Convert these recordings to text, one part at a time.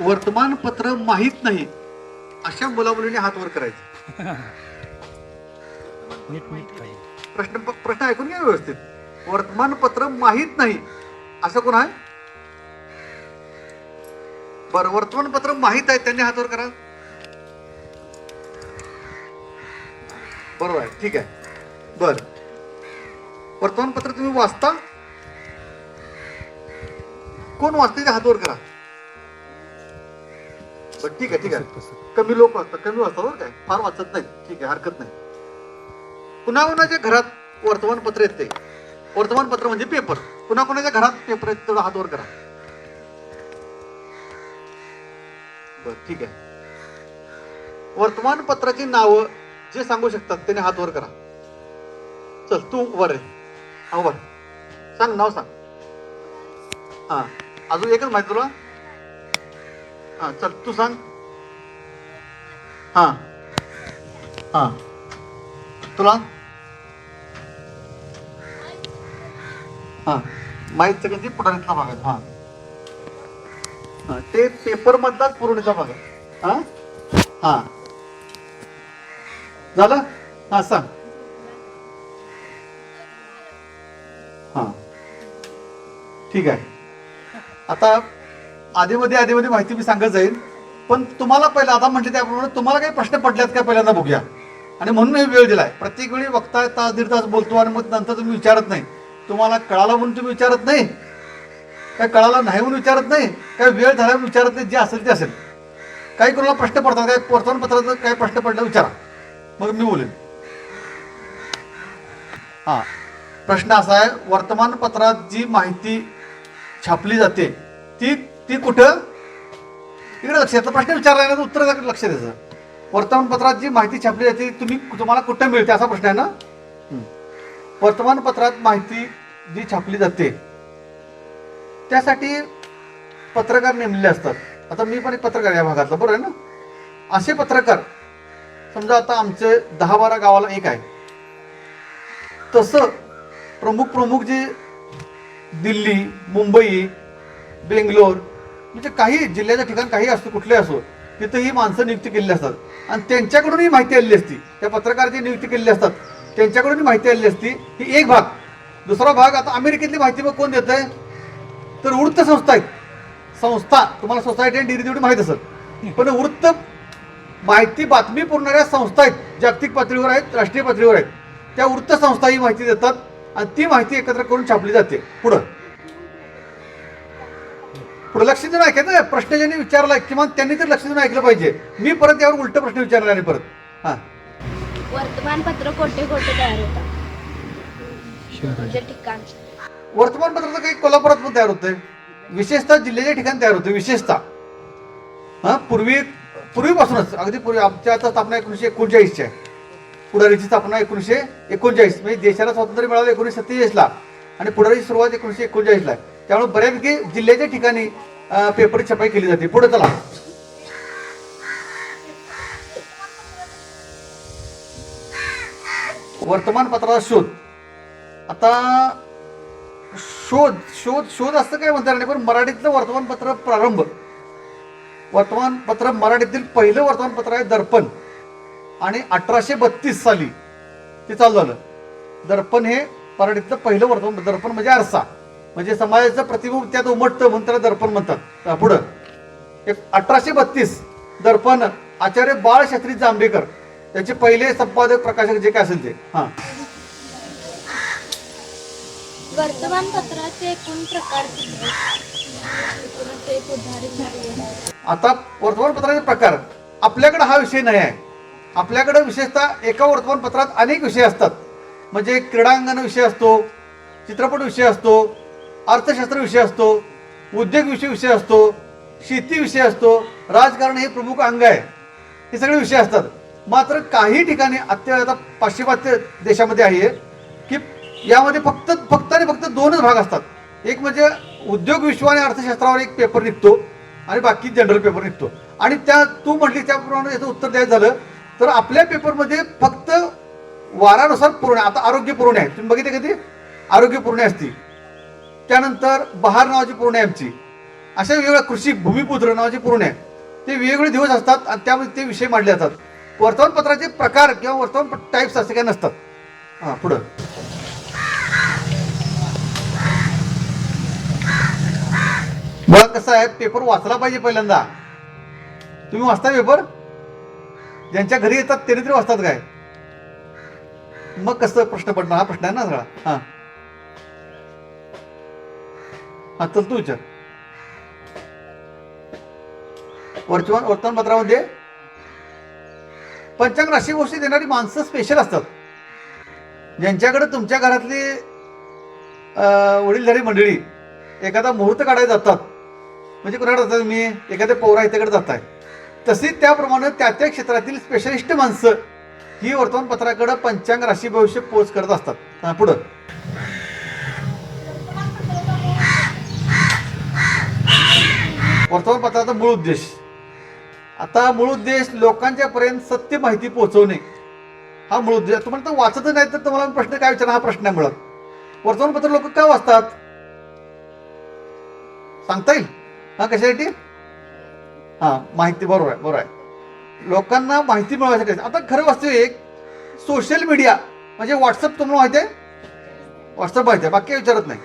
वर्तमानपत्र माहीत नाही. अशा मुलामुलीने हात वर करायचे प्रश्न प्रश्न ऐकून घ्या व्यवस्थित. वर्तमानपत्र माहीत नाही. असं कोण आहे? बरं वर्तमानपत्र माहीत आहे त्यांनी हात वर करा. बरोबर आहे ठीक आहे. बर. वर्तमानपत्र तुम्ही वाचता? कोण वाचते ते हात वर करा. ठीक आहे ठीक आहे. कमी लोक वाचतात कमी वाचतात बरं काय? फार वाचत नाही. ठीक आहे हरकत नाही. कुणा कुणाच्या घरात वर्तमानपत्र येते? वर्तमानपत्र म्हणजे पेपर. कुणा कुणाच्या घरात पेपर येते तेवढा हात वर करा. बर ठीक आहे. वर्तमानपत्राची नावं जे सांगू शकतात त्याने हात वर करा. चल तू वर रे हा वर. सांग नाव सांग. हा. अजून एकच माहिती तुला? हा चल तू सांग. हा. हा. तुला? हा. माहीत सगळ्यांची पुढारीतला भाग आहे? हा. हा, ते पेपर मधलाच पुरवणीचा भाग आहे. हा? हा. झालं? हा सांग. हा. ठीक आहे. आता आधीमध्ये आधीमध्ये माहिती मी सांगत जाईल पण तुम्हाला पहिला आता म्हटलं त्याप्रमाणे तुम्हाला काही प्रश्न पडल्यात का पहिल्यांदा बघूया. आणि म्हणून हे वेळ दिलाय. प्रत्येक वेळी वक्ता तास दीड तास बोलतो आणि मग नंतर तुम्ही विचारत नाही. तुम्हाला कळालं म्हणून तुम्ही विचारत नाही. काय कळालं नाही म्हणून विचारत नाही. काय वेळ झाला म्हणून विचारत नाही. जे असेल ते असेल. काही कोणाला प्रश्न पडतात काय वर्तमानपत्राचं काही प्रश्न पडला विचारा. मग मी बोलेन. हा. प्रश्न असा आहे वर्तमानपत्रात जी माहिती छापली जाते ती ती कुठं? इकडे लक्ष द्यायचं प्रश्न विचारला ना उत्तर लक्ष द्यायचं. वर्तमानपत्रात जी माहिती छापली जाते तुम्ही तुम्हाला कुठं मिळते असा प्रश्न आहे ना. वर्तमानपत्रात माहिती जी छापली जाते त्यासाठी पत्रकार नेमलेले असतात. आता मी पण एक पत्रकार या भागातला बरोबर आहे ना? असे पत्रकार समजा आता आमचे दहा बारा गावाला एक आहे. तसं प्रमुख प्रमुख जे दिल्ली मुंबई बेंगलोर म्हणजे काही जिल्ह्याच्या ठिकाण काही असतो कुठले असो तिथं ही माणसं नियुक्ती केलेली असतात. आणि त्यांच्याकडून ही माहिती आलेली असती. त्या पत्रकाराची नियुक्ती केलेली असतात त्यांच्याकडून ही माहिती आलेली असती. ही एक भाग. दुसरा भाग आता अमेरिकेतली माहिती मग कोण देत आहे तर वृत्त संस्था आहेत. संस्था तुम्हाला सोसायटी आणि डिग्री तेवढी माहीत असेल. पण वृत्त माहिती बातमी पुरणाऱ्या संस्था आहेत. जागतिक पातळीवर आहेत राष्ट्रीय पातळीवर आहेत. त्या वृत्त संस्था ही माहिती देतात आणि ती माहिती एकत्र करून छापली जाते. पुढं. पुढे लक्ष देऊन ऐकायचं ना. प्रश्न ज्यांनी विचारला किमान त्यांनी तर लक्ष देऊन ऐकलं पाहिजे. मी परत यावर उलट प्रश्न विचारला आणि परत. हा. वर्तमानपत्र कोठे कोठे तयार होतात म्हणजे ठिकाण. वर्तमानपत्राचं काही कोल्हापुरात पण तयार होतंय. विशेषतः जिल्ह्याच्या ठिकाणी तयार होते विशेषतः. हा पूर्वी पूर्वीपासूनच. अगदी पूर्वी आमच्या आता स्थापना एकोणीशे एकोणचाळीसची आहे. पुढारीची स्थापना एकोणीसशे एकोणचाळीस. म्हणजे देशाला स्वातंत्र्य मिळालं एकोणीसशे सत्तेचाळीसला. आणि पुढारीची सुरुवात एकोणीसशे एकोणचाळीसला आहे. त्यामुळे बऱ्यापैकी जिल्ह्याच्या ठिकाणी पेपर छपाई केली जाते. पुढे चला. वर्तमानपत्राचा शोध. आता शोध शोध शोध असं काय म्हणता येणार नाही पण मराठीतलं वर्तमानपत्र प्रारंभ. वर्तमानपत्र मराठीतील पहिलं वर्तमानपत्र आहे दर्पण. आणि अठराशे बत्तीस साली ते चालू झालं. दर्पण हे मराठीतलं पहिलं वर्तमान दर्पण म्हणजे आरसा. म्हणजे समाजाचं प्रतिबिंब त्यात उमटतं म्हणून त्याला दर्पण म्हणतात. पुढं. एक अठराशे बत्तीस दर्पण आचार्य बाळशास्त्री जांभेकर त्याचे पहिले संपादक प्रकाशक जे काय असेल ते. हां. वर्तमानपत्राचे एकूण प्रकार आता वर्तमानपत्राचे प्रकार. आपल्याकडे हा विषय नाही आहे. आपल्याकडे विशेषतः एका वर्तमानपत्रात अनेक विषय असतात. म्हणजे क्रीडांगण विषय असतो चित्रपट विषय असतो अर्थशास्त्र विषय असतो उद्योग विषय विषय असतो शेती विषय असतो राजकारण हे प्रमुख अंग आहे. हे सगळे विषय असतात. मात्र काही ठिकाणी अत्य आता पाश्चिमात्य देशामध्ये आहे की यामध्ये फक्त फक्त आणि फक्त दोनच भाग असतात. एक म्हणजे उद्योग विश्व आणि अर्थशास्त्रावर एक पेपर निघतो आणि बाकी जनरल पेपर निघतो. आणि त्या तू म्हटली त्याप्रमाणे याचं उत्तर द्यायचं झालं तर आपल्या पेपरमध्ये फक्त वारानुसार पुरवणे आता आरोग्य पुरवणे आहे तुम्ही बघितले कधी आरोग्य पुरवणे असते त्यानंतर बहार नावाची पूर्ण आहे आमची. अशा वेगवेगळ्या कृषी भूमिपुत्र नावाचे पूर्ण. आहे ते वेगवेगळे दिवस असतात आणि त्यामध्ये ते विषय मांडले जातात. वर्तमानपत्राचे प्रकार किंवा वर्तमान टाईप्स असे काही नसतात. हां पुढं. मुळात कसं आहे पेपर वाचला पाहिजे पहिल्यांदा. तुम्ही वाचता पेपर ज्यांच्या घरी येतात त्यांनी तरी वाचतात काय? मग कसं प्रश्न पडणार? हा प्रश्न आहे ना सगळा. हा. हा चल तू विचार. वर्तमान वर्तमानपत्रामध्ये पंचांग अशी गोष्टी देणारी माणसं स्पेशल असतात. ज्यांच्याकडे तुमच्या घरातली वडीलधारी मंडळी एखादा मुहूर्त काढायला जातात. म्हणजे कुणाकडे जातात मी एखाद्या पौरा इथेकडे आहे तसे त्याप्रमाणे त्या त्या क्षेत्रातील स्पेशलिस्ट माणसं ही वर्तमानपत्राकडे पंचांग राशी भविष्य पोच करत असतात. पुढं. वर्तमानपत्राचा मूळ उद्देश. आता मूळ उद्देश लोकांच्या पर्यंत सत्य माहिती पोहोचवणे. हा मूळ उद्देश. तुम्हाला तर वाचत नाही तर तुम्हाला प्रश्न काय विचारणार? हा प्रश्न आहे मुळात. वर्तमानपत्र लोक का वाचतात? सांगता येईल? हा कशासाठी? हा माहिती. बरोबर आहे बरोबर आहे. लोकांना माहिती मिळवण्यासाठी आता खरं वास्तव एक सोशल मीडिया म्हणजे व्हॉट्सअप तुम्हाला माहिती आहे? व्हॉट्सअप माहिती आहे. बाकी विचारत नाही.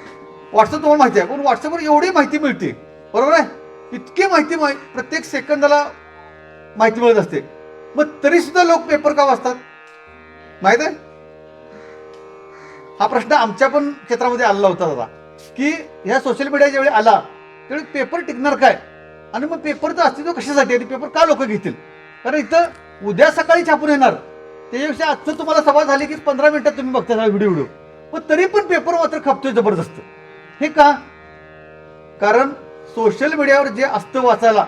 व्हॉट्सअप तुम्हाला माहिती आहे. पण व्हॉट्सअपवर एवढी माहिती मिळते. बरोबर आहे? इतकी माहिती माहि- प्रत्येक सेकंदाला माहिती मिळत असते. मग तरी सुद्धा लोक पेपर का वाचतात? माहीत आहे? हा प्रश्न आमच्या पण क्षेत्रामध्ये आलेला होता दादा. की ह्या सोशल मीडिया ज्यावेळी आला त्यावेळी पेपर टिकणार काय? आणि मग पेपरचं अस्तित्व कशासाठी? आणि पेपर का लोक घेतील? कारण इथं उद्या सकाळी छापून येणार. त्याच्यापेक्षा आजचं तुम्हाला सभा झाली की पंधरा मिनिटात तुम्ही बघता व्हिडिओ व्हिडिओ पण तरी पण पेपर मात्र खपतोय जबरदस्त. हे का? कारण सोशल मीडियावर जे असतं वाचायला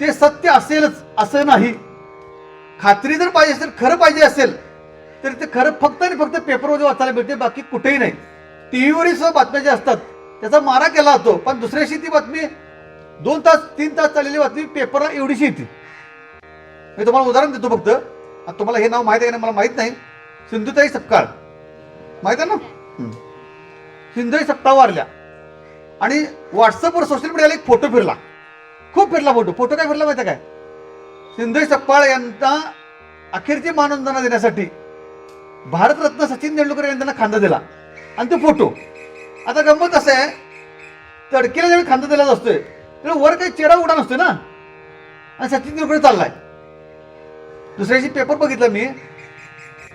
ते सत्य असेलच असं नाही. खात्री जर पाहिजे असेल खरं पाहिजे असेल तर ते खरं फक्त आणि फक्त पेपरमध्ये वाचायला मिळते बाकी कुठेही नाही. टी व्हीवरही सुद्धा बातम्या ज्या असतात त्याचा मारा केला जातो पण दुसऱ्याशी ती बातमी दोन तास तीन तास चाललेली बातमी पेपरला एवढीशी येते. मी तुम्हाला उदाहरण देतो फक्त. आता तुम्हाला हे नाव माहीत आहे का मला माहीत नाही. सिंधुताई सपकाळ. माहीत आहे ना? सिंधुताई सपकाळ वारल्या. आणि व्हॉट्सअपवर सोशल मीडियाला एक फोटो फिरला. खूप फिरला फोटो फोटो काय फिरला माहिती आहे काय? सिंधू सप्पाळ यांना अखेरची मानवंदना देण्यासाठी भारतरत्न सचिन तेंडुलकर यांनी त्यांना खांदा दिला. आणि तो फोटो आता गंमत असं आहे तडकेला ज्यावेळी खांदा दिला असतोय तेव्हा वर काही चेहरा उडा नसतोय ना? आणि सचिन तेंडुलकर चाललाय. दुसऱ्याची पेपर बघितला मी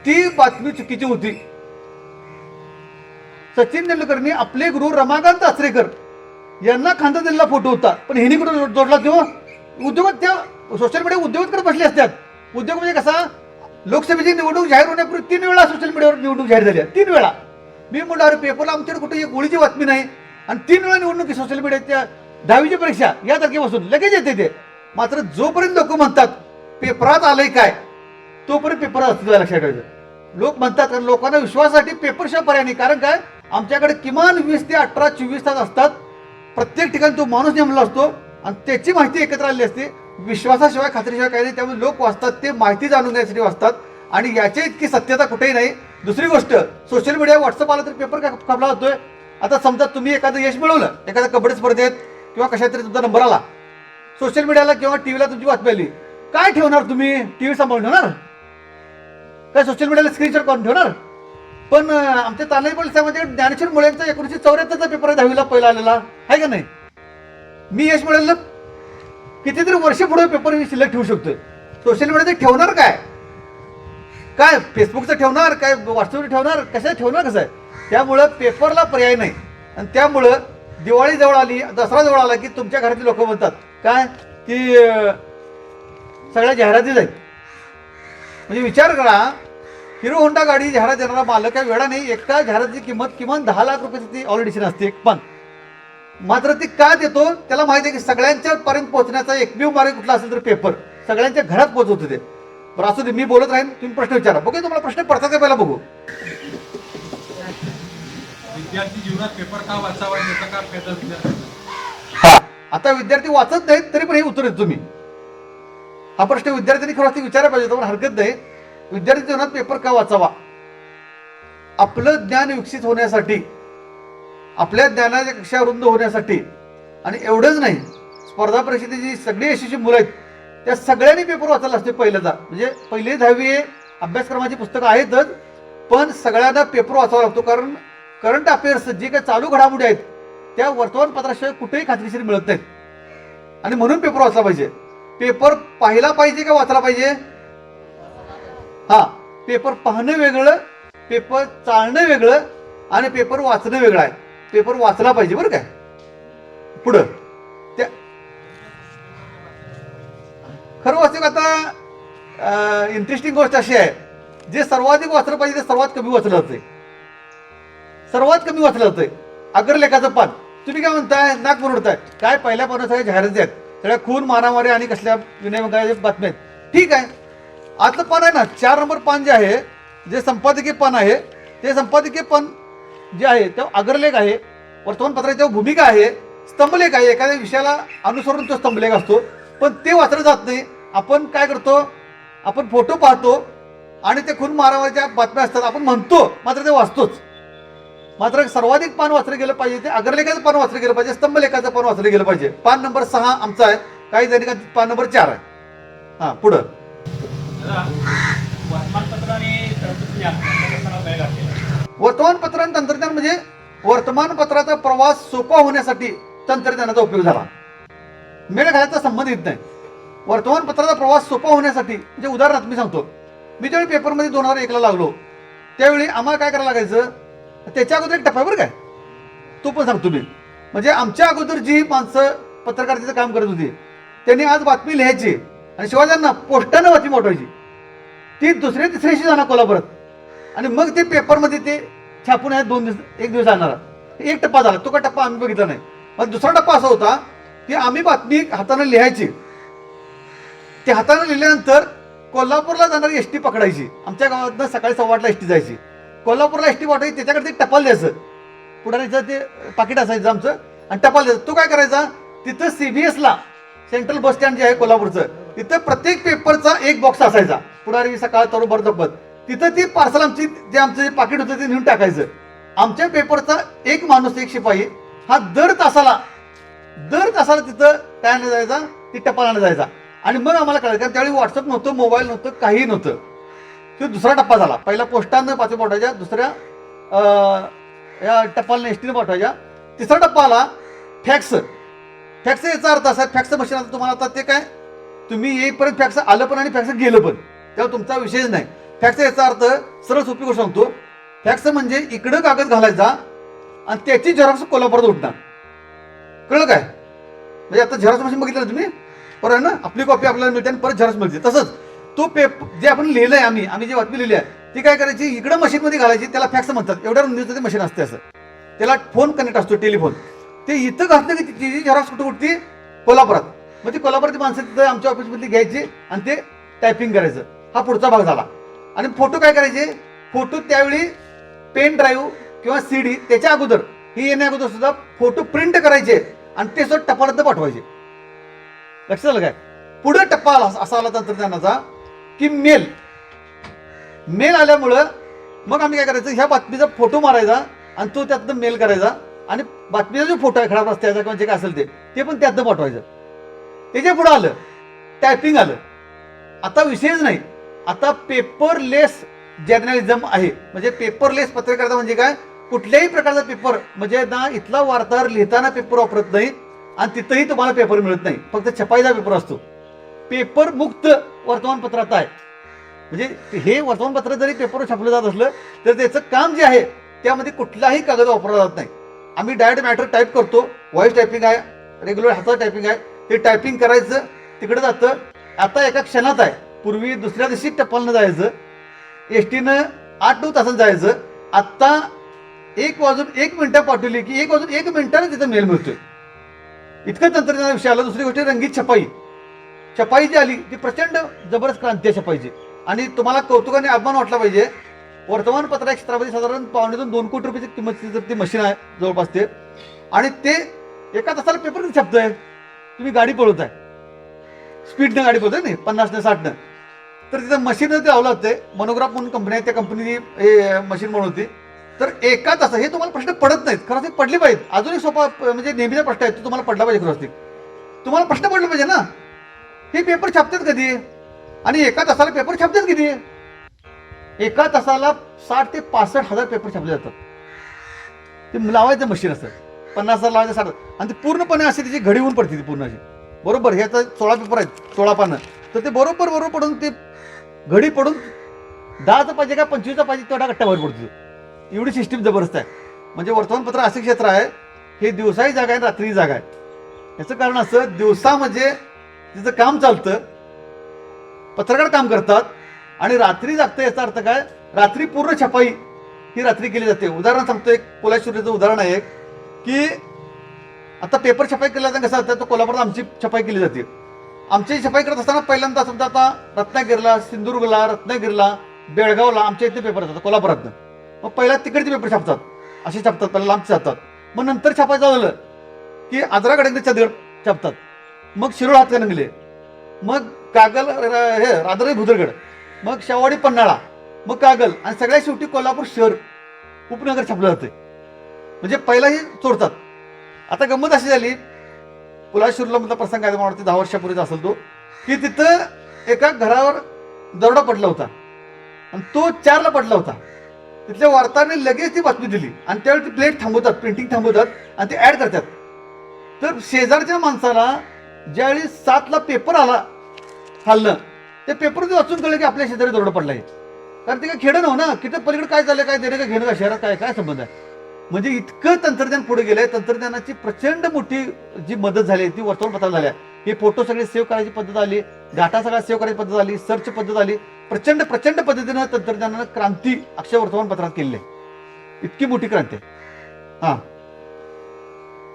ती बातमी चुकीची होती. सचिन तेंडुलकरनी आपले गुरु रमाकांत आचरेकर यांना खांदा दिलेला फोटो होता. पण हिने कुठं जोडला किंवा उद्योगात त्या सोशल मीडिया उद्योगांकर बसले असतात. उद्योग म्हणजे कसा? लोकसभेची निवडणूक जाहीर होण्यापूर्वी तीन वेळा सोशल मीडियावर निवडणूक जाहीर झाली. तीन वेळा. मी म्हणलं अरे पेपरला आमच्याकडे कुठे एक गोळीची बातमी नाही. आणि तीन वेळा निवडणूक सोशल मीडियाच्या दहावीची परीक्षा या तारखेपासून लगेच येते ते. मात्र जोपर्यंत लोक म्हणतात पेपरात आलंय काय? तोपर्यंत पेपर असतं लक्षात ठेवायचं. लोक म्हणतात कारण लोकांना विश्वासासाठी पेपरशिवाय पर्याय नाही. कारण काय? आमच्याकडे किमान वीस ते अठरा चोवीस तास असतात. प्रत्येक ठिकाणी तो माणूस नेमला असतो आणि त्याची माहिती एकत्र आलेली असते. विश्वासाशिवाय खात्रीशिवाय काही नाही. त्यामुळे लोक वाचतात ते माहिती जाणून घेण्यासाठी वाचतात. आणि याच्या इतकी सत्यता कुठेही नाही. दुसरी गोष्ट सोशल मीडिया व्हॉट्सअप आला तर पेपर का खपला होतोय आता समजा तुम्ही एखादं यश मिळवलं एखाद्या कबड्डी स्पर्धेत किंवा कशा तरी तुमचा नंबर आला. सोशल मीडियाला किंवा टीव्हीला तुमची बातमी आली. काय ठेवणार तुम्ही? टीव्ही सांभाळून ठेवणार? काय सोशल मीडियाला स्क्रीनशॉट करून ठेवणार? पण आमच्या तानाजी पाटील साहेबांच्या म्हणजे ज्ञानेश्वर मुळेंचा एकोणीसशे चौऱ्याहत्तरचा पेपर आहे दहावीला पहिला आलेला. आहे का नाही? मी यश मिळेल कितीतरी वर्ष पुढे पेपर मी शिल्लक ठेवू शकतोय. सोशल मीडियाचं ठेवणार काय? काय फेसबुकचं ठेवणार काय व्हॉट्सअपचं ठेवणार कसं ठेवणार कसं आहे? त्यामुळं पेपरला पर्याय नाही. आणि त्यामुळं दिवाळी जवळ आली दसरा जवळ आला की तुमच्या घरातले लोक म्हणतात काय? की सगळ्या जाहिराती जाईल म्हणजे विचार करा हिरो होंडा गाडी जाहिरात देणारा मालक काय वेळा नाही एका जाहिरातीची किंमत किमान दहा लाख रुपयाची ती ऑलरेडी असते. एक पण मात्र ती का देतो त्याला माहिती आहे की सगळ्यांच्या पर्यंत पोहोचण्याचा एकमेव मार्ग कुठला असेल तर पेपर सगळ्यांच्या घरात पोहोचवतो ते. बरं असू दे मी बोलत राहीन तुम्ही प्रश्न विचारा. बघू तुम्हाला प्रश्न पडतात का पहिला बघू? विद्यार्थी जीवनात पेपर का वाचावा याचा का फायदा विद्यार्थ्यांना हा आता विद्यार्थी वाचत नाहीत तरी पण हे उत्तर देतो तुम्ही हा प्रश्न विद्यार्थ्यांनी खरं विचारायला पाहिजे पण हरकत नाही. विद्यार्थी जीवनात पेपर का वाचावा? आपलं ज्ञान विकसित होण्यासाठी आपल्या ज्ञानाच्या कक्षा रुंद होण्यासाठी आणि एवढंच नाही स्पर्धा परीक्षेची सगळी यशस्वी मुलं आहेत त्या सगळ्यांनी पेपर वाचायला असते पहिल्यांदा. म्हणजे पहिली दहावी हे अभ्यासक्रमाची पुस्तकं आहेतच पण सगळ्यांना पेपर वाचावा लागतो कारण करंट अफेअर्स जे काही चालू घडामोडी आहेत त्या वर्तमानपत्राशिवाय कुठेही खात्रीशीर मिळत नाहीत. आणि म्हणून पेपर वाचला पाहिजे. पेपर पाहिला पाहिजे का वाचला पाहिजे? हा पेपर पाहणं वेगळं पेपर चालणं वेगळं आणि पेपर वाचणं वेगळं आहे. पेपर वाचला पाहिजे बरं काय पुढं. त्या खरं वाचक आता इंटरेस्टिंग गोष्ट अशी आहे. जे सर्वाधिक वाचलं पाहिजे ते सर्वात कमी वाचलं जाते सर्वात कमी वाचलं जातंय. अग्रलेखाचं पान. तुम्ही काय म्हणताय? नाक मुरडताय. काय पहिल्या पानात सगळ्या जाहिराती आहेत? सगळ्या खून मारामारी आणि कसल्या विनयभंगाच्या बातम्या आहेत? ठीक आहे. आतलं पान आहे ना चार नंबर पान जे आहे जे संपादकीय पान आहे ते संपादकीय पान जे आहे तो अग्रलेख आहे वर्तमानपत्राची भूमिका आहे स्तंभलेख आहे एखाद्या विषयाला अनुसरून तो स्तंभलेख असतो पण ते वाचलं जात नाही. आपण काय करतो आपण फोटो पाहतो आणि ते खून मारावरच्या बातम्या असतात आपण म्हणतो मात्र ते वाचतोच. मात्र सर्वाधिक पान वाचलं गेलं पाहिजे ते अग्रलेखाचं पान वाचलं गेलं पाहिजे स्तंभलेखाचं पान वाचलं गेलं पाहिजे. पान नंबर सहा आमचा आहे काही दैनिकांचं पान नंबर चार आहे. हां पुढं. वर्तमानपत्र आणि तंत्रज्ञान म्हणजे वर्तमानपत्राचा प्रवास सोपा होण्यासाठी तंत्रज्ञानाचा उपयोग झाला. मेळ घालायचा संबंध येत नाही. वर्तमानपत्राचा प्रवास सोपा होण्यासाठी म्हणजे उदाहरणार्थ मी सांगतो मी ज्यावेळी पेपरमध्ये दोन हजार एकला लागलो त्यावेळी आम्हाला काय करायला लागायचं त्याच्या अगोदर एक टप्पा आहे बरं काय तो पण सांगतो मी. म्हणजे आमच्या अगोदर जी माणसं पत्रकारितेचं काम करत होती त्यांनी आज बातमी लिहायची. आणि शिवाय पोस्टानं वाची मोठवायची ती दुसऱ्या तिसऱ्याशी जाणार कोल्हापुरात. आणि मग ते पेपरमध्ये ते छापून आहे दोन दिवस एक दिवस जाणार. एक टप्पा झाला तो का टप्पा आम्ही बघितला नाही. मग दुसरा टप्पा असा होता की आम्ही बातमी हाताने लिहायची. ते हाताने लिहिल्यानंतर कोल्हापूरला जाणारी एस टी पकडायची. आमच्या गावातनं सकाळी सव्वाटला एस टी जायची. कोल्हापूरला एस टी पाठवायची त्याच्याकडे ते टपाल द्यायचं. पुढाऱ्याचं ते पाकिट असायचं आमचं. आणि टपाल द्यायचं. तो काय करायचा? तिथं सीबीएसला सेंट्रल बस स्टँड जे आहे कोल्हापूरचं तिथं प्रत्येक पेपरचा एक बॉक्स असायचा. पुढारी सकाळ तरुण भर तिथं ती पार्सल आमची जे आमचं जे पाकिट होतं ते नेऊन टाकायचं. आमच्या पेपरचा एक माणूस एक शिपाई हा दर तासाला दर तासाला तिथं काय आणलं जायचा ती टपाला जायचा. आणि मग आम्हाला कळायचं कारण त्यावेळी व्हॉट्सअप नव्हतं मोबाईल नव्हतं काही नव्हतं. तो दुसरा टप्पा झाला. पहिला पोस्टानं पाचवी पाठवायच्या दुसऱ्या या टप्पाला एस पाठवायच्या. तिसरा टप्पा आला फॅक्स फॅक्स याचा अर्थ असा फॅक्स मशीन आता तुम्हाला आता ते काय? तुम्ही येईपर्यंत फॅक्स आलं पण आणि फॅक्स गेलं पण. त्यावर तुमचा विषयच नाही. फॅक्स याचा अर्थ सरळ सोपी गोष्ट सांगतो. फॅक्स म्हणजे इकडं कागद घालायचा आणि त्याची झेरॉक्स कोल्हापुरात उठणार कळलं काय? म्हणजे आता झेरॉक्स मशीन बघितलं तुम्ही? परत आहे ना? आपली कॉपी आपल्याला मिळते आणि परत झेरॉक्स मिळते. तसंच तो पेप जे आपण लिहिलंय आम्ही आम्ही जी बातमी लिहिली आहे ती काय करायची? इकडं मशीनमध्ये घालायची त्याला फॅक्स म्हणतात. एवढ्या रुंदीचं ते मशीन असते असं. त्याला फोन कनेक्ट असतो टेलिफोन ते इथं घातलं की तिची झेरॉक्स कुठं उठते कोल्हापुरात. मग ती कोल्हापूरची माणसं तिथं आमच्या ऑफिसमधली घ्यायची आणि ते टायपिंग करायचं. हा पुढचा भाग झाला. आणि फोटो काय करायचे? फोटो त्यावेळी पेन ड्राईव्ह किंवा सी डी त्याच्या अगोदर. ही येण्या अगोदर सुद्धा फोटो प्रिंट करायचे आणि ते सुद्धा टपालात पाठवायचे. लक्षात आलं काय? पुढे टप्पा आला असा आला तंत्रज्ञानाचा की मेल. मेल आल्यामुळं मग आम्ही काय करायचं? ह्या बातमीचा फोटो मारायचा आणि तो त्यातनं मेल करायचा आणि बातमीचा जो फोटो आहे खराब रस्त्याचा किंवा जे काय असेल ते ते पण त्यातनं पाठवायचं. त्याच्या पुढं आलं. टायपिंग आलं. आता विषयच नाही. आता पेपरलेस जर्नलिझम आहे. म्हणजे पेपरलेस पत्रकारिता म्हणजे काय? कुठल्याही प्रकारचा पेपर म्हणजे ना इथला वार्ताहर लिहिताना पेपर वापरत नाही आणि तिथंही तुम्हाला पेपर मिळत नाही. फक्त छपाईचा पेपर असतो. पेपर मुक्त आता आहे. म्हणजे हे वर्तमानपत्र जरी पेपरवर छापलं जात असलं तर त्याचं काम जे आहे त्यामध्ये कुठलाही कागद वापरला जात नाही. आम्ही डायरेक्ट मॅटर टाईप करतो. व्हॉइस टायपिंग आहे. रेग्युलर हातात टायपिंग आहे. ते टायपिंग करायचं तिकडे जातं. आता एका क्षणात आहे. पूर्वी दुसऱ्या दिवशी टपालनं जायचं. एस टीनं आठ नऊ तासात जायचं. आत्ता एक वाजून एक मिनिटं पाठवली की एक वाजून एक मिनिटाने तिथं मेल मिळतोय. इतकं तंत्रज्ञान विषय आला दुसरी गोष्ट रंगीत छपाई. छपाई जी आली ती प्रचंड जबरदस्त क्रांती आहे छपाईची. आणि तुम्हाला कौतुकाने अभिमान वाटला पाहिजे. वर्तमानपत्रा क्षेत्रामध्ये साधारण पावणेतून दोन कोटी रुपयाची किंमत ती मशीन आहे जवळपास ते. आणि ते एका तासाला पेपर किती छापतोय? तुम्ही गाडी पळवताय. स्पीडनं गाडी पळवताय नाही पन्नासनं साठनं. तर तिथं मशीन ते लावलं होते. मोनोग्राफ म्हणून कंपनी आहे त्या कंपनीची हे मशीन बनवते तर एका तासा हे तुम्हाला प्रश्न पडत नाहीत. खरं ते पडले पाहिजेत. अजूनही सोपा म्हणजे नेहमीचा प्रश्न आहे तो तुम्हाला पडला पाहिजे खरं तुम्हाला प्रश्न पडला पाहिजे ना. हे पेपर छापतात कधी? आणि एका तासाला पेपर छापतात किती एका तासाला साठ ते पासष्ट हजार पेपर छापले जातात. ते लावायचं मशीन असतं पन्नास हजार लावायचं साठ आणि ती पूर्णपणे अशी त्याची घडी होऊन पडते ती पूर्ण अशी बरोबर हे आता सोळा पेपर आहेत सोळा पानं. तर ते बरोबर बरोबर पडून ते घडी पडून दहाचं पाहिजे का पंचवीसचा पाहिजे तेवढा गट्टा बाहेर पडतो. एवढी सिस्टीम जबरदस्त आहे. म्हणजे वर्तमानपत्र असे क्षेत्र आहे हे दिवसाही जागा आहे रात्री जागा आहे. याचं कारण असं दिवसा म्हणजे तिचं काम चालतं पत्रकार काम करतात आणि रात्री जागतं याचा अर्थ काय? रात्री पूर्ण छपाई ही रात्री केली जाते. उदाहरण सांगतो एक कोल्हाशुरीचं उदाहरण आहे एक. की आता पेपर छपाई केला जातं कसं असतं तर कोल्हापुरात आमची छपाई केली जाते. आमची छपाई करत असताना पहिल्यांदा समजा आता रत्नागिरीला सिंधुदुर्गला रत्नागिरीला बेळगावला आमच्या इथे पेपर जातात कोल्हापुरातनं. मग पहिला तिकडचे पेपर छापतात. असे छापतात पहिला लांब छापतात मग नंतर छापायचं झालं की आजराकडे चंदगड छापतात. मग शिरोळ हातकणंगले. मग कागल हे राधाराई भुदरगड मग शेवाडी पन्हाळा. मग कागल आणि सगळ्या शेवटी कोल्हापूर शहर उपनगर छापलं जाते म्हणजे पहिलाही चोरतात. आता गंमत अशी झाली पुलाशिरला मधला प्रसंग आहे मला वाटतं दहा वर्षापूर्वीचा असेल तो की तिथं एका घरावर दरोडा पडला होता. आणि तो चारला पडला होता. तिथल्या वार्ताने लगेच ती बातमी दिली. आणि त्यावेळी ती प्लेट थांबवतात प्रिंटिंग थांबवतात आणि ते ऍड करतात. तर शेजारच्या माणसाला ज्यावेळी सातला पेपर आला हल्लं ते पेपर वाचून कळलं की आपल्या शेजारी दरोडा पडला आहे कारण ते काय खेडं नव्ह ना? किती पलीकडे काय झालं काय देणं का घेणं का? शहरात काय काय संबंध आहे? म्हणजे इतकं तंत्रज्ञान पुढे गेलंय तंत्रज्ञानाची प्रचंड मोठी जी मदत झाली ती वर्तमानपत्रात झाल्या हे फोटो सगळे सेव्ह करायची पद्धत आली डाटा सगळा सेव्ह करायची पद्धत आली सर्च पद्धत आली. प्रचंड प्रचंड पद्धतीनं तंत्रज्ञानानं क्रांती अक्षय वर्तमानपत्रात केलेली आहे. इतकी मोठी क्रांती हा.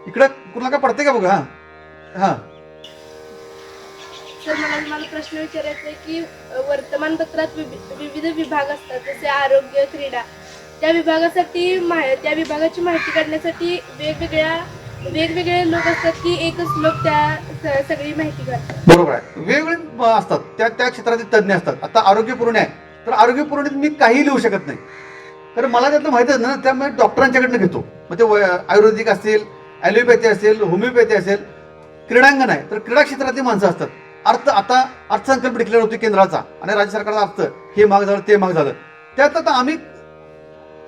इकडं कुणाला काय पडते का बघा? हा. हा. सर मला तुम्हाला प्रश्न विचारायचा आहे की वर्तमानपत्रात विविध विभाग असतात जसे आरोग्य क्रीडा. त्या विभागासाठी त्या विभागाची माहिती काढण्यासाठी वेगवेगळ्या वेगवेगळे लोक असतात की एकच लोक त्या सगळी माहिती काढतात बरोबर आहे. वेगवेगळे असतात. त्या त्या क्षेत्रातील तज्ज्ञ असतात. आता आरोग्य आहे. तर आरोग्य पुरवणीत मी काही लिहू शकत नाही. तर मला त्यातलं माहिती आहे ना त्यामुळे डॉक्टरांच्याकडनं घेतो. म्हणजे मग ते आयुर्वेदिक असेल ॲलोपॅथी असेल होमिओपॅथी असेल क्रीडांगण आहे. तर क्रीडा क्षेत्रातली माणसं असतात. अर्थ आता अर्थसंकल्प डिक्लेअर होतो केंद्राचा. आणि राज्य सरकारचा अर्थ हे महाग झालं ते महाग झालं. त्यात आता आम्ही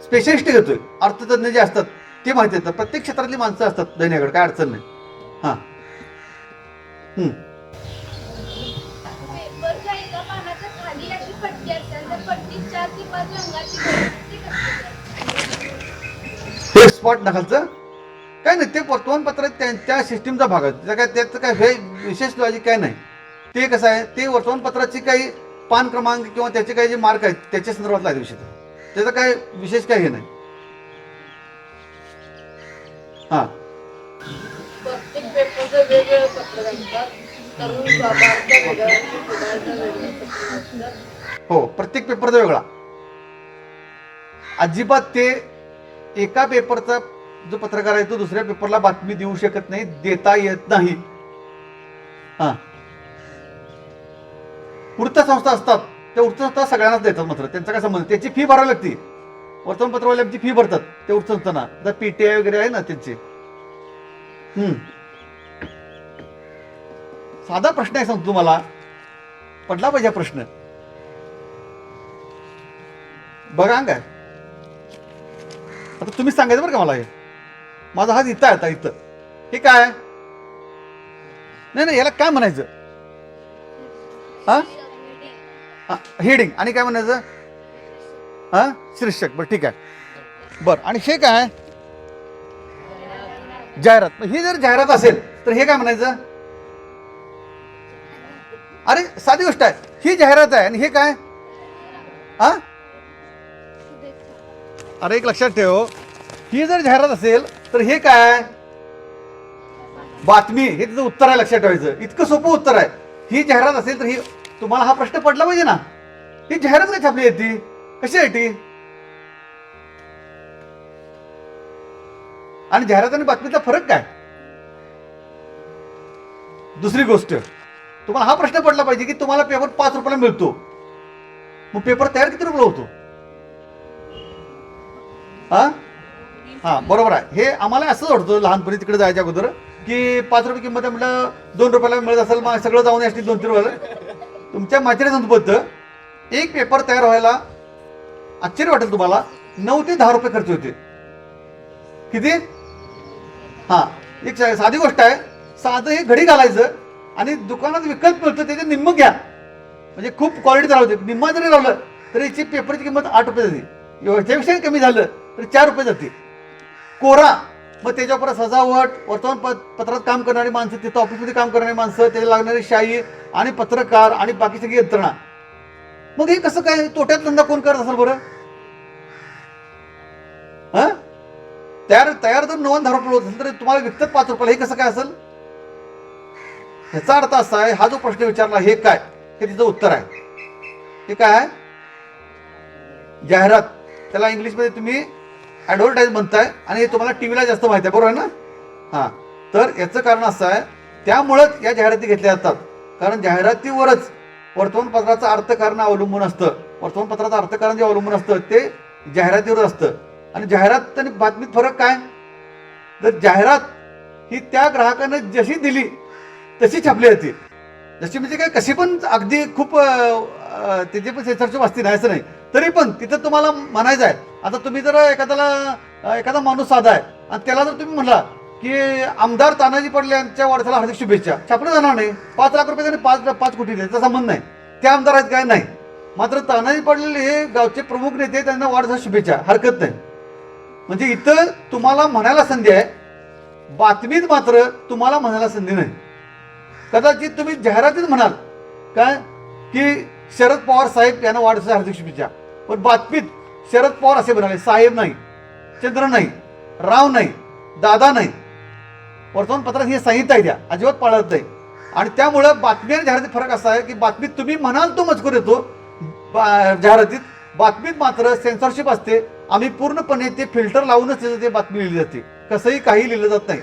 स्पेशलिस्ट घेतोय. अर्थतज्ञ जे असतात ते माहिती असतात प्रत्येक क्षेत्रातली माणसं असतात दैन्याकडे. काय अडचण नाही. हां. ते स्पॉट नखालचं काय नाही ते वर्तमानपत्र त्या त्या सिस्टीमचा भाग आहे. त्याचं काय त्याचं काय हे विशेष लॉजिक काय नाही. ते कसं आहे ते वर्तमानपत्राची काही पान क्रमांक किंवा त्याचे काही जे मार्क आहेत त्याच्या संदर्भातला आहे विषय. त्याचं काय विशेष काय हे नाही? हां. प्रत्येक पेपरचं वेगवेगळं पत्र असतात. तरुण स्वाभाविक वेगळं सुधारचं वेगळं पत्र असतं हो प्रत्येक पेपरचा वेगळा. अजिबात ते एका पेपरचा जो पत्रकार आहे तो दुसऱ्या पेपरला बातमी देऊ शकत नाही देता येत नाही. हा. वृत्तसंस्था असतात. ते वृत्तसंस्था सगळ्यांनाच देतात मात्र. त्यांचा काय संबंध? त्याची फी भरावी लागते. वर्तमानपत्रवाल्यांची फी भरतात ते वृत्तसंस्थांना आता पीटीआय वगैरे आहे ना त्यांचे. हम्म. साधा प्रश्न आहे सांगतो तुम्हाला. पडला पाहिजे प्रश्न. बघा काय आता तुम्ही सांगायचं बरं का मला हे. माझा हात इथं आहे आता इथं. हे काय? नाही नाही याला काय म्हणायचं? हा? हेडिंग आणि काय म्हणायचं? हा? शीर्षक. बरं ठीक आहे. बरं आणि हे काय? जाहिरात. मग ही जर जाहिरात असेल तर हे काय म्हणायचं? अरे साधी गोष्ट आहे. ही जाहिरात आहे. आणि हे काय? हा? अरे एक लक्षात ठेव. ही जर जाहिरात असेल तर हे काय? बातमी. हे तिचं उत्तर आहे लक्षात ठेवायचं. इतकं सोपं उत्तर आहे. ही जाहिरात असेल तर ही तुम्हाला हा प्रश्न पडला पाहिजे ना? ही जाहिरात काय छापली आहे ती कशी आहे ती? आणि जाहिरात आणि बातमीचा फरक काय? दुसरी गोष्ट तुम्हाला हा प्रश्न पडला पाहिजे की तुम्हाला पेपर पाच रुपयाला मिळतो. मग पेपर तयार किती रुपये होतो? हा? हा बरोबर आहे. हे आम्हाला असंच वाटतं लहानपणी तिकडे जायच्या अगोदर की पाच रुपये किंमत म्हटलं दोन रुपयाला मिळत असेल मग सगळं जाऊन असतील दोन तीन रुपयाला तुमच्या माहितीने सांगतो एक पेपर तयार व्हायला आश्चर्य वाटेल तुम्हाला. नऊ ते दहा रुपये खर्च होते. किती? हा एक सा- साधी गोष्ट आहे. साधं हे घडी घालायचं आणि दुकानात विकत मिळतं त्याचे निम्म घ्या. म्हणजे खूप क्वालिटी राहते निम्मा जरी लावलं तरी याची पेपरची किंमत आठ रुपये जाते. ह्याच्यापेक्षा कमी झालं तरी चार रुपये जाते. कोरा मग त्याच्यावर सजावट वर्तमानपत पत्रात काम करणारी माणसं तिथं ऑफिसमध्ये काम करणारी माणसं त्याला लागणारी शाही आणि पत्रकार आणि बाकी सगळी यंत्रणा. मग हे कसं काय तोट्यात धंदा कोण करत असेल बरं? हा? तयार तयार जर नवन धारा होत असेल तर तुम्हाला विकतात पाच रुपयाला हे कसं काय असेल? ह्याचा अर्थ असा आहे हा जो प्रश्न विचारला हे काय? हे तिचं उत्तर आहे. हे काय आहे? जाहिरात. त्याला इंग्लिशमध्ये तुम्ही ॲडव्हर्टाईज म्हणताय आणि हे तुम्हाला टी व्हीला जास्त माहिती आहे बरोबर आहे ना? हां. तर याचं कारण असं आहे त्यामुळंच या जाहिराती घेतल्या जातात. कारण जाहिरातीवरच वर्तमानपत्राचं अर्थकारण अवलंबून असतं. वर्तमानपत्राचं अर्थकारण जे अवलंबून असतं ते जाहिरातीवर असतं. आणि जाहिरात आणि बातमीत फरक काय? तर जाहिरात ही त्या ग्राहकानं जशी दिली तशी छापली जाते. जशी म्हणजे काय कशी पण अगदी खूप त्याची पण सेन्सरशिप असते नाही असं नाही. तरी पण तिथं तुम्हाला म्हणायचं आहे. आता तुम्ही जर एखाद्याला एखादा माणूस साधा आहे आणि त्याला जर तुम्ही म्हणला की आमदार तानाजी पडले यांच्या वाढसाला हार्दिक शुभेच्छा छापलं जाणार नाही. पाच लाख रुपये त्यांनी पाच पाच कोटी दिले त्याचा संबंध नाही. ते आमदार आहेत काय? नाही. मात्र तानाजी पडलेले हे गावचे प्रमुख नेते त्यांना वाढदिवस शुभेच्छा हरकत नाही. म्हणजे इथं तुम्हाला म्हणायला संधी आहे. बातमीत मात्र तुम्हाला म्हणायला संधी नाही. कदाचित तुम्ही जाहिरातीत म्हणाल काय? की शरद पवार साहेब यांना वाढदिवस हार्दिक शुभेच्छा. पण बातमीत शरद पवार असे म्हणाले साहेब नाही चंद्र नाही राव नाही दादा नाही. वर्तमानपत्रात हे संहिता आहे त्या अजिबात पाळत नाही. आणि त्यामुळं बातमी आणि जाहिरातीत फरक असा आहे की बातमीत तुम्ही म्हणाल तो मजकूर येतो बा- जाहिरातीत. बातमीत मात्र सेन्सॉरशिप असते. आम्ही पूर्णपणे ते फिल्टर लावूनच त्याचं ते बातमी लिहिली जाते. कसंही काही लिहिलं जात नाही.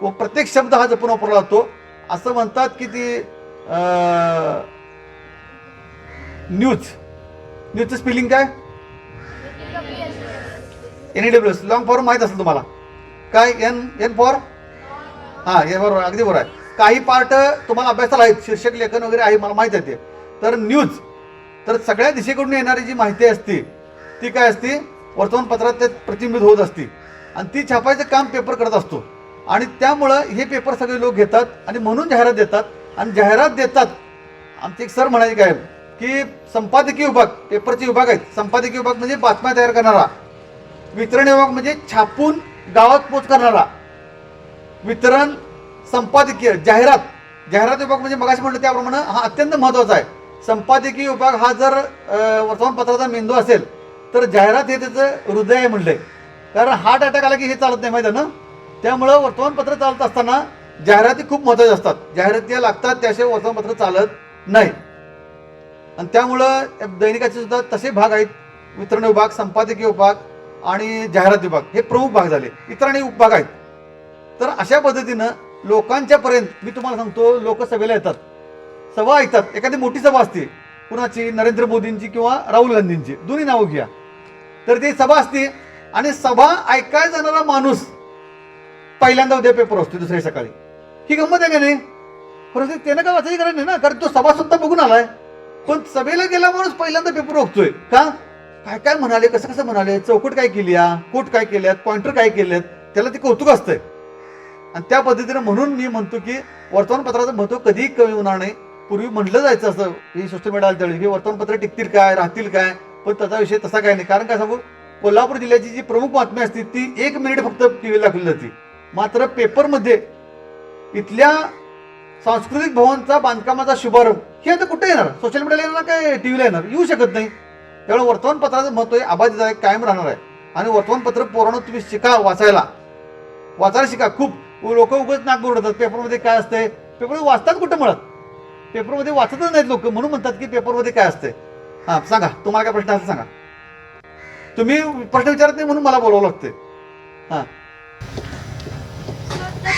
व प्रत्येक शब्द हा जपून वापरला जातो. असं म्हणतात की ती न्यूज. न्यूजचं स्पेलिंग काय? N E W S long form माहीत असेल तुम्हाला. काय? एन एन फॉर हां हे बरोबर अगदी बरोबर आहे. काही पार्ट तुम्हाला अभ्यासाला आहेत. शीर्षक लेखन वगैरे आहे मला माहीत आहे ते. तर न्यूज. तर सगळ्या दिशेकडून येणारी जी माहिती असते ती काय असते? वर्तमानपत्रात ते प्रतिबिंबित होत असते. आणि ती छापायचं काम पेपर करत असतो. आणि त्यामुळं हे पेपर सगळे लोक घेतात आणि म्हणून जाहिरात देतात. आणि जाहिरात देतात. आमचे एक सर म्हणायचे काय? की संपादकीय विभाग पेपरचे विभाग आहेत. संपादकीय विभाग म्हणजे बातम्या तयार करणारा. वितरण विभाग म्हणजे छापून गावात पोच करणारा. वितरण संपादकीय जाहिरात. जाहिरात विभाग म्हणजे मगाशी म्हटलं त्याप्रमाणे हा अत्यंत महत्त्वाचा आहे. संपादकीय विभाग हा जर वर्तमानपत्राचा मेंदू असेल तर जाहिरात हे त्याचं हृदय आहे म्हणलंय. कारण हार्ट अटॅक आला की हे चालत नाही माहिती ना? त्यामुळं वर्तमानपत्र चालत असताना जाहिराती खूप महत्त्वाच्या असतात. जाहिराती लागतात त्याशिवाय वर्तमानपत्र चालत नाही. आणि त्यामुळं दैनिकाचे सुद्धा तसे भाग आहेत. वितरण विभाग संपादकीय विभाग आणि जाहिरात विभाग हे प्रमुख भाग झाले. इतर आणि उपभाग आहेत. तर अशा पद्धतीनं लोकांच्या पर्यंत मी तुम्हाला सांगतो लोक सभेला येतात. सभा ऐकतात. एखादी मोठी सभा असते. कुणाची? नरेंद्र मोदींची किंवा राहुल गांधींची. दोन्ही नावं घ्या. तर ती सभा असते. आणि सभा ऐकाय जाणारा माणूस पहिल्यांदा उद्या पेपर असतो दुसऱ्या सकाळी. ही गंमत आहे का नाही? परंतु त्यानं काय वाचायची गरज नाही ना? कारण तो सभा सुद्धा बघून आलाय. पण सभेला गेला माणूस पहिल्यांदा पेपर ओकतोय का? काय काय म्हणाले? कसं कसं म्हणाले? चौकट काय केली कोट काय केल्यात? पॉइंटर काय केलेत त्याला ते कौतुक असतंय. आणि त्या पद्धतीने म्हणून मी म्हणतो की वर्तमानपत्राचं महत्त्व कधीही कमी होणार नाही. पूर्वी म्हटलं जायचं असं. ही सोशल मीडिया त्यावेळी की वर्तमानपत्र टिकतील काय? राहतील काय? पण त्याचा विषय तसा काय नाही. कारण काय सांगू? कोल्हापूर जिल्ह्याची जी प्रमुख बातमी असते ती एक मिनिट फक्त टी व्हीला दाखवली जाते. मात्र पेपरमध्ये इथल्या सांस्कृतिक भवनचा बांधकामाचा शुभारंभ. हे आता कुठे येणार? सोशल मीडियाला येणार काय? टी व्हीला येणार? येऊ शकत नाही. त्यामुळे वर्तमानपत्राचं महत्त्व हे अबाधित आहे कायम राहणार आहे. आणि वर्तमानपत्र पोरानं तुम्ही शिका वाचायला. वाचायला शिका. खूप लोक उगच नाक उडतात पेपरमध्ये काय असते पेपर वाचतात कुठं मिळत? पेपरमध्ये वाचतच नाहीत लोक. म्हणून म्हणतात की पेपरमध्ये काय असतंय? हां सांगा. तुम्हाला काय प्रश्न असेल सांगा. तुम्ही प्रश्न विचारत नाही म्हणून मला बोलावं लागतंय. हां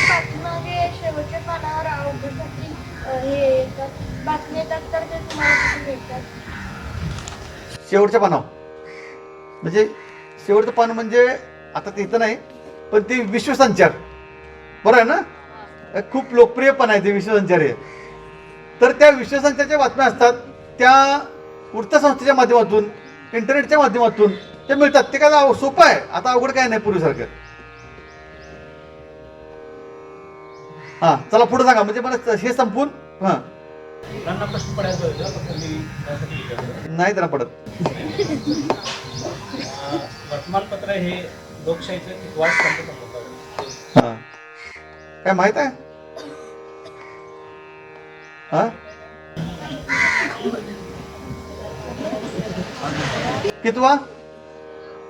बातम्या शेवटच्या पानावर आरोग्यासाठी हे येतात. बातम्या येतात तर ते तुम्हाला कुठे मिळतात. शेवटच्या पानावर म्हणजे शेवटचं पान म्हणजे आता ते इथं नाही पण ते विश्वसंचार बरं आहे ना? हे. खूप लोकप्रिय पण आहे ते विश्वसंचार हे. तर त्या विश्वसंचारच्या बातम्या असतात त्या वृत्तसंस्थेच्या माध्यमातून इंटरनेटच्या माध्यमातून ते मिळतात. ते काय अव- सोपं आहे. आता अवघड काय नाही पूर्वीसारखं. हा चला पुढे सांगा म्हणजे मला हे संपून हा. नाही त्यांना पडत. वर्तमानपत्र हे लोकशाहीचं हा. काय माहीत आहे? हा? कितवा?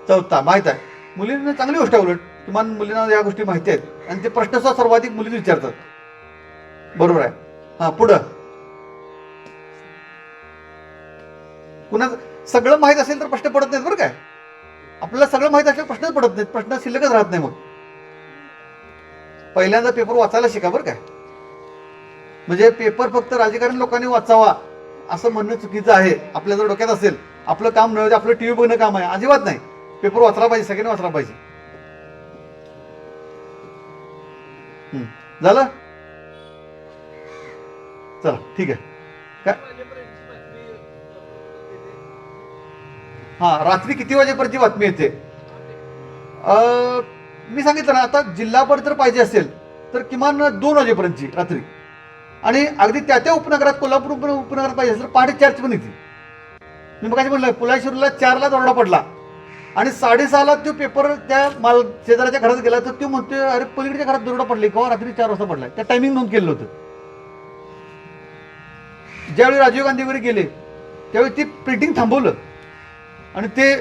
चौथा माहीत आहे. मुलींना चांगली गोष्ट आहे उलट. किमान मुलींना या गोष्टी माहिती आहेत. आणि ते प्रश्न सर्वाधिक मुली विचारतात. बरोबर आहे. हा पुढं. कुणा सगळं माहीत असेल तर प्रश्न पडत नाहीत बरं काय. आपल्याला सगळं माहीत असल्यावर प्रश्नच पडत नाहीत. प्रश्न शिल्लकच राहत नाही मग. पहिल्यांदा पेपर वाचायला शिका बरं काय. म्हणजे पेपर फक्त राजकारण लोकांनी वाचावा असं म्हणणं चुकीचं आहे. आपल्या जर डोक्यात असेल आपलं काम नव्हे आपलं टीव्ही बघणं काम आहे. अजिबात नाही. पेपर वाचला पाहिजे सगळ्यांनी वाचला पाहिजे. झालं? चला ठीक आहे. काय? हा रात्री किती वाजेपर्यंतची बातमी येते? अं, मी सांगितलं ना आता जिल्हाभर जर पाहिजे असेल तर किमान दोन वाजेपर्यंतची रात्री. आणि अगदी त्या त्या उपनगरात कोल्हापूर उपनगरात पाहिजे असेल तर पहाटे चारची पण येते. मी मग म्हणलं पुलाशिवरला चारला दरोडा पडला. आणि साडेसहाला तो पेपर त्या माल शेजाऱ्याच्या घरात गेला तर तो म्हणतोय अरे पलीकडच्या घरात दुरडा पडली केव्हा हो? रात्री चार वाजता पडलाय. त्या टायमिंग नोंद केलं होतं. ज्यावेळी राजीव गांधी वगैरे गेले त्यावेळी ते प्रिंटिंग थांबवलं. आणि ते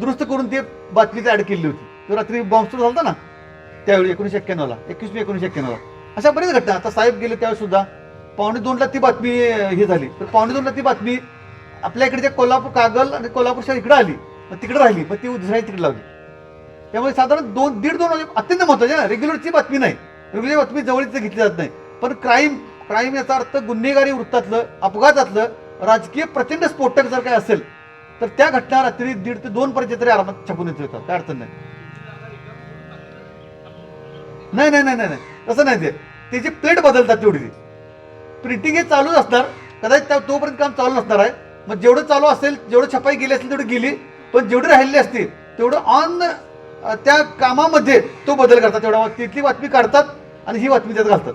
दुरुस्त करून ते बातमी ॲड केली होती. तो रात्री बॉम्बस्फोट झाला होता ना त्यावेळी एकोणीशे एक्क्याण्णवला एकवीस मे एकोणीशे एक्क्याण्णवला. अशा बरेच घटना. आता साहेब गेले त्यावेळी सुद्धा पावणे दोनला ती बातमी हे झाली. तर पावणे दोनला ती बातमी आपल्या इकडे कोल्हापूर कागल आणि कोल्हापूरच्या इकडे आली. मग तिकडे राहिली मग ती दुसऱ्या तिकडे लावली. त्यामुळे साधारण दोन दीड दोन वाजे अत्यंत महत्त्वाचे ना रेग्युलरची बातमी नाही. रेग्युलर बातमी जवळची घेतली जात नाही. पण क्राईम क्राईम याचा अर्थ गुन्हेगारी वृत्तातलं अपघातातलं राजकीय प्रचंड स्फोटक जर काय असेल तर त्या घटना रात्री दीड ते दोन पर्यंत तरी आरामात छापून येत होतात काय अडचण नाही. नाही नाही नाही नाही नाही. तसं नाही ते. त्याची प्लेट बदलतात तेवढी. ती प्रिंटिंग हे चालूच असणार. कदाचित त्या तोपर्यंत काम चालू नसणार आहे. मग जेवढं चालू असेल जेवढं छपाई गेली असेल तेवढी गेली. पण जेवढी राहिलेली असतील तेवढं ऑन त्या कामामध्ये तो बदल करतात. तेवढा तिथली बातमी काढतात आणि ही बातमी त्यात घालतात.